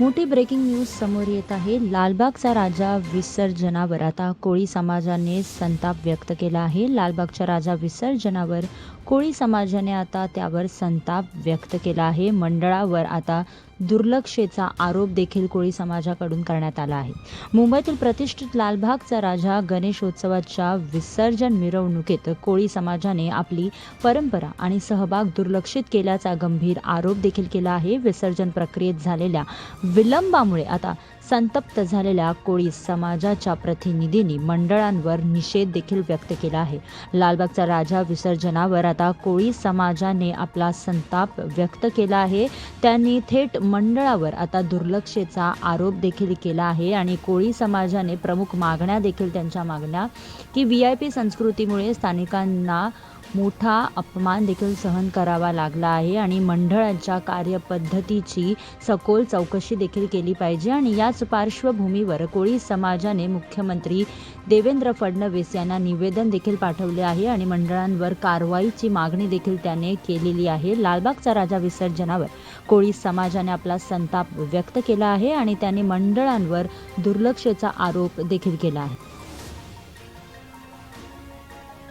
मोठी breaking news समोर येत आहे. लालबागचा राजा विसर्जनावर आता कोळी समाजाने संताप व्यक्त केला आहे. लालबागच्या राजा विसर्जनावर कोळी समाजाने आता त्यावर संताप व्यक्त केला आहे. मंडळावर आता दुर्लक्षेचा आरोप देखील कोळी समाजाकडून करण्यात आला आहे. मुंबईतील प्रतिष्ठित लालबागचा राजा गणेशोत्सवाच्या विसर्जन मिरवणुकीत कोळी समाजाने आपली परंपरा आणि सहभाग दुर्लक्षित केल्याचा गंभीर आरोप देखील केला आहे. विसर्जन प्रक्रियेत झालेल्या विलंबामुळे आता संतप्त झालेल्या कोळी समाजाच्या प्रतिनिधींनी मंडळांवर निषेध देखील व्यक्त केला आहे. लालबागचा राजा विसर्जनावर आता कोळी समाजाने आपला संताप व्यक्त केला आहे. त्यांनी थेट मंडळावर आता दुर्लक्षेचा आरोप देखील केला आहे आणि कोळी समाजाने प्रमुख मागण्या देखील त्यांच्या मागण्या की व्ही आय पी संस्कृतीमुळे स्थानिकांना मोठा अपमान देखील सहन करावा लागला आहे आणि मंडळाच्या कार्यपद्धतीची सखोल चौकशी देखील केली पाहिजे. आणि याच पार्श्वभूमीवर कोळी समाजाने मुख्यमंत्री देवेंद्र फडणवीस यांना निवेदन देखील पाठवले आहे आणि मंडळांवर कारवाईची मागणी देखील त्याने केलेली आहे. लालबागचा राजा विसर्जनावर कोळी समाजाने आपला संताप व्यक्त केला आहे आणि त्याने मंडळांवर दुर्लक्षेचा आरोप देखील केला आहे.